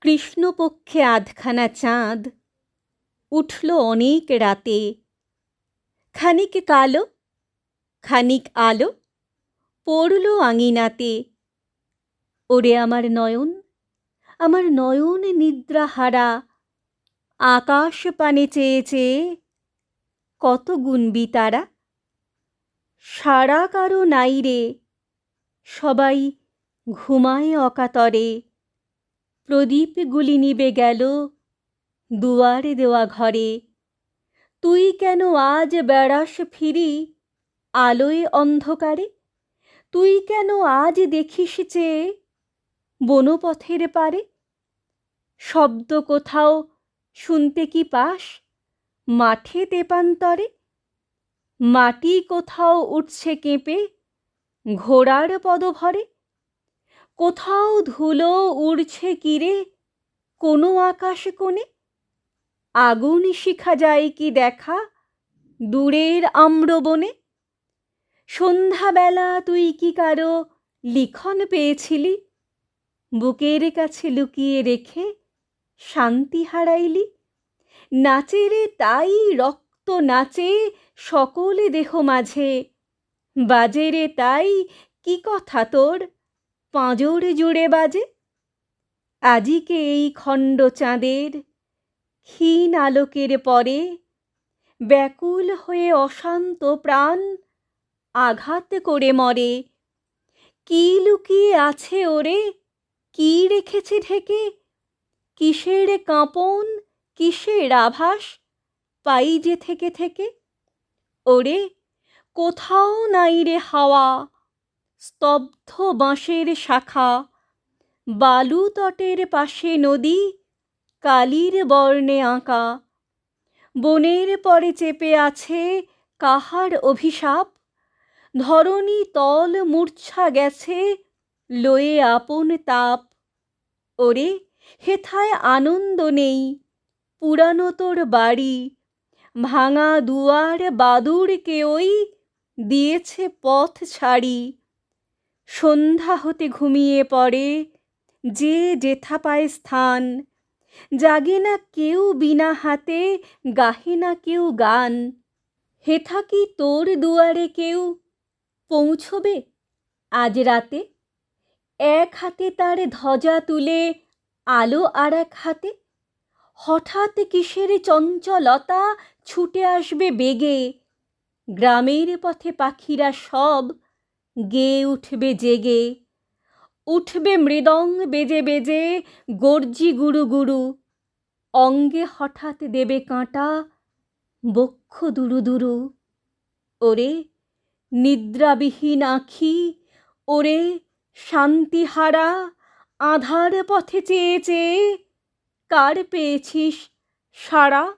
কৃষ্ণপক্ষে আধখানা চাঁদ উঠল অনেক রাতে। খানিক কালো, খানিক আলো পড়ল আঙিনাতে। ওরে আমার নয়ন আমার নয়ন নিদ্রাহারা, আকাশ পানে চেয়ে চেয়ে কত গুনবি তারা। সারা কারও নাই রে, সবাই ঘুমায় অকাতরে। প্রদীপগুলি নিবে গেল দুয়ারে দেওয়া ঘরে। তুই কেন আজ বেড়াস ফিরি আলোয় অন্ধকারে? তুই কেন আজ দেখিস চেয়ে বনপথের পারে? শব্দ কোথাও শুনতে কি পাস মাঠে তেপান্তরে? মাটি কোথাও উঠছে কেঁপে ঘোড়ার পদভরে? কোথাও ধুলো উড়ছে কিরে কোনো আকাশ কোণে? আগুন শিখা যায় কি দেখা? দূরের আম্রবনে? সন্ধ্যাবেলা তুই কি কারও লিখন পেয়েছিলি? বুকের কাছে লুকিয়ে রেখে শান্তি হারাইলি? নাচে রে তাই রক্ত নাচে সকলে দেহ মাঝে। বাজে রে তাই কি কথা তোর? পাঁজর জুড়ে বাজে। আজিকে এই খণ্ড চাঁদের ক্ষীণ আলোকের পরে ব্যাকুল হয়ে অশান্ত প্রাণ আঘাত করে মরে। কি লুকিয়ে আছে ওরে? কি রেখেছে ঢেকে? কিসের কাঁপন? কিসের আভাস? পাই যে থেকে থেকে। ওরে, কোথাও নাই রে হাওয়া। স্তব্ধ বাঁশের শাখা বালু তটের পাশে নদী, কালির বর্ণে আঁকা। বনের পরে চেপে আছে কাহার অভিশাপ? ধরণী তল মূর্ছা গেছে লয়ে আপন তাপ। ওরে, হেথায় আনন্দ নেই, পুরানো তোর বাড়ি। ভাঙা দুয়ার বাদুড়কে ওই দিয়েছে পথ ছাড়ি। সন্ধ্যা হতে ঘুমিয়ে পড়ে, যে যেথা পায় স্থান। জাগে না কেউ বিনা হাতে, গাহে না কেউ গান। হেথা কি তোর দুয়ারে কেউ পৌঁছবে? আজ রাতে এক হাতে তার ধ্বজা তুলে, আলো আর এক হাতে হঠাৎ কিসের চঞ্চলতা ছুটে আসবে বেগে। গ্রামের পথে পাখিরা সব গেয়ে উঠবে জেগে। উঠবে মৃদং বেজে বেজে গর্জি গুরু গুরু। অঙ্গে হঠাৎ দেবে কাঁটা বক্ষ দুরু দুরু। ওরে নিদ্রাবিহীন আখি, ওরে শান্তিহারা, আধার পথে চেয়ে চেয়ে কার পেয়েছিস সারা